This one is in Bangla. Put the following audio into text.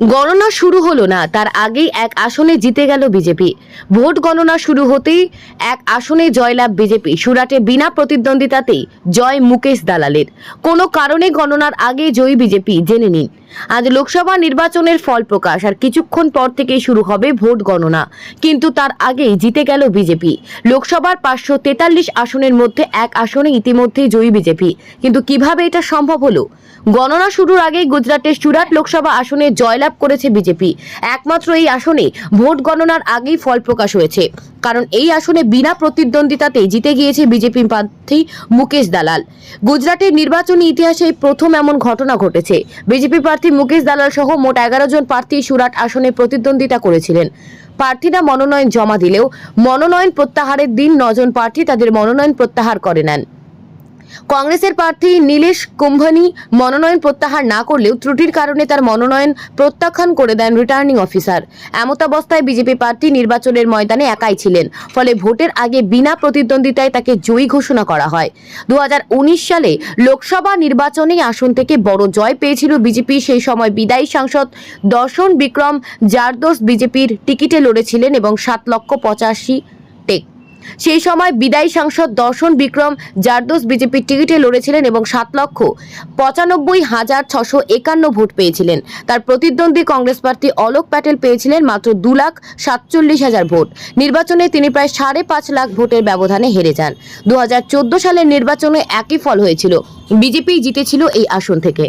গণনা শুরু হলো না, তার আগেই এক আসনে জিতে গেল বিজেপি। ভোট গণনা শুরু হতেই এক আসনে জয়লাভ বিজেপি, সুরাটে বিনা প্রতিদ্বন্দ্বিতাতেই জয় মুকেশ দালালের। কোনো কারণে গণনার আগে জয়ী বিজেপি, জেনে নিন। আজ লোকসভা নির্বাচনের ফল প্রকাশ আর কিছুক্ষণ পর থেকেই শুরু হবে ভোট গণনা। কিন্তু তার আগেই জিতে গেল বিজেপি। লোকসভার পাঁচশো তেতাল্লিশ আসনের মধ্যে এক আসনে ইতিমধ্যেই জয়ী বিজেপি। কিন্তু কীভাবে এটা সম্ভব হলো? গণনা শুরুর আগেই গুজরাটের সুরাট লোকসভা আসনে জয়লাভ করেছে বিজেপি। একমাত্র এই আসনে ভোট গণনার আগেই ফল প্রকাশ হয়েছে। কারণ এই আসনে বিনা প্রতিদ্বন্দ্বিতাতেই জিতে গিয়েছে বিজেপি প্রার্থী মুকেশ দালাল। গুজরাটের নির্বাচনী ইতিহাসে প্রথম এমন ঘটনা ঘটেছে। বিজেপি প্রার্থী মুকেশ দালাল সহ মোট এগারো জন প্রার্থী সুরাট আসনে প্রতিদ্বন্দ্বিতা করেছিলেন। প্রার্থীরা মনোনয়ন জমা দিলেও মনোনয়ন প্রত্যাহারের দিন নজন প্রার্থী তাদের মনোনয়ন প্রত্যাহার করে নেন। কংগ্রেসের প্রার্থী নীলেশ কুম্ভানি মনোনয়ন প্রত্যাহার না করলেও ত্রুটির কারণে তার মনোনয়ন প্রত্যাখ্যান করে দেন রিটার্নিং অফিসার। এমতাবস্থায় বিজেপি প্রার্থী নির্বাচনের ময়দানে একাই ছিলেন। ফলে ভোটের আগে বিনা প্রতিদ্বন্দ্বিতায় তাকে জয়ী ঘোষণা করা হয়। দু হাজার উনিশ সালে লোকসভা নির্বাচনে আসন থেকে বড় জয় পেয়েছিল বিজেপি। সেই সময় বিদায়ী সাংসদ দর্শন বিক্রম জারদোস বিজেপির টিকিটে লড়েছিলেন এবং সাত লক্ষ পঁচাশি সেই সময় বিদায়ী সাংসদ দর্শন বিক্রম জারদোস বিজেপির টিকিটে লড়েছিলেন এবং সাত লক্ষ পঁচানব্বই হাজার ছশো একান্ন ভোট পেয়েছিলেন। তার প্রতিদ্বন্দ্বী কংগ্রেস প্রার্থী অলোক প্যাটেল পেয়েছিলেন মাত্র দু লাখ সাতচল্লিশ হাজার ভোট। নির্বাচনে তিনি প্রায় সাড়ে পাঁচ লাখ ভোটের ব্যবধানে হেরে যান। দু হাজার চোদ্দ সালের নির্বাচনে একই ফল হয়েছিল। বিজেপি জিতেছিল এই আসন থেকে।